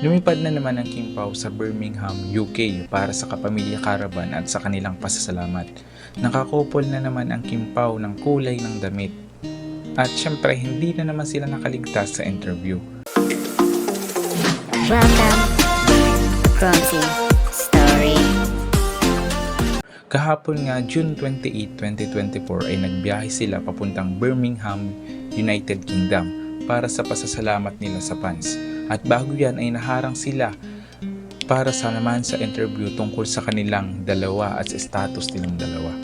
Lumipad na naman ang Kim Pao sa Birmingham, UK para sa Kapamilya Caravan at sa kanilang pasasalamat. Nakakupol na naman ang Kim Pao ng kulay ng damit. At syempre, hindi na naman sila nakaligtas sa interview. Story Kahapon nga, June 28, 2024 ay nagbiyahe sila papuntang Birmingham, United Kingdom para sa pasasalamat nila sa fans. At bago yan ay naharang sila para sa naman sa interview tungkol sa kanilang dalawa at sa status nilang dalawa.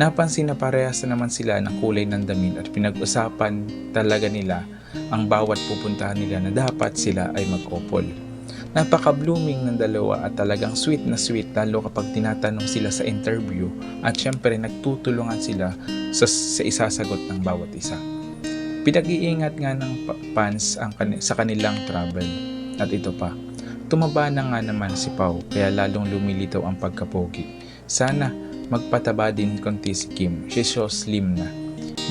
Napansin na parehas na naman sila ng kulay ng damit at pinag-usapan talaga nila ang bawat pupuntahan nila na dapat sila ay mag-couple. Napaka-blooming ng dalawa at talagang sweet na sweet lalo kapag tinatanong sila sa interview at syempre nagtutulungan sila sa, sa isasagot ng bawat isa. Pinag-iingat nga ng fans ang, kani- sa kanilang travel. At ito pa, tumaba na nga naman si Pau kaya lalong lumilitaw ang pagkapogi. Sana magpataba din konti si Kim. She's so slim na.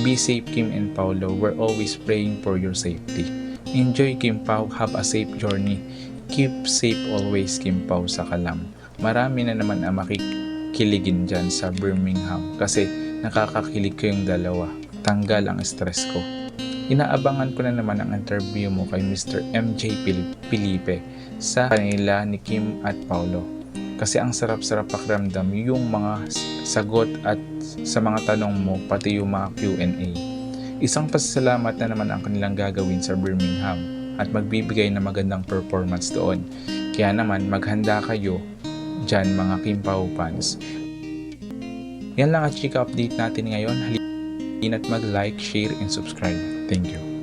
Be safe Kim and Paulo. We're always praying for your safety. Enjoy Kim Pao. Have a safe journey. Keep safe always Kim Pao sa Kalam. Marami na naman ang makikiligin dyan sa Birmingham kasi nakakakilig ko yung dalawa. Tanggal ang stress ko. Inaabangan ko na naman ang interview mo kay Mr. MJ Felipe sa kanila ni Kim at Paulo. Kasi ang sarap-sarap pakiramdam yung mga sagot at sa mga tanong mo pati yung mga Q&A. Isang pasasalamat na naman ang kanilang gagawin sa Birmingham at magbibigay ng magandang performance doon. Kaya naman maghanda kayo dyan mga Kim Pao fans. Yan lang at chika update natin ngayon. Halina't mag-like, share, and subscribe. Thank you.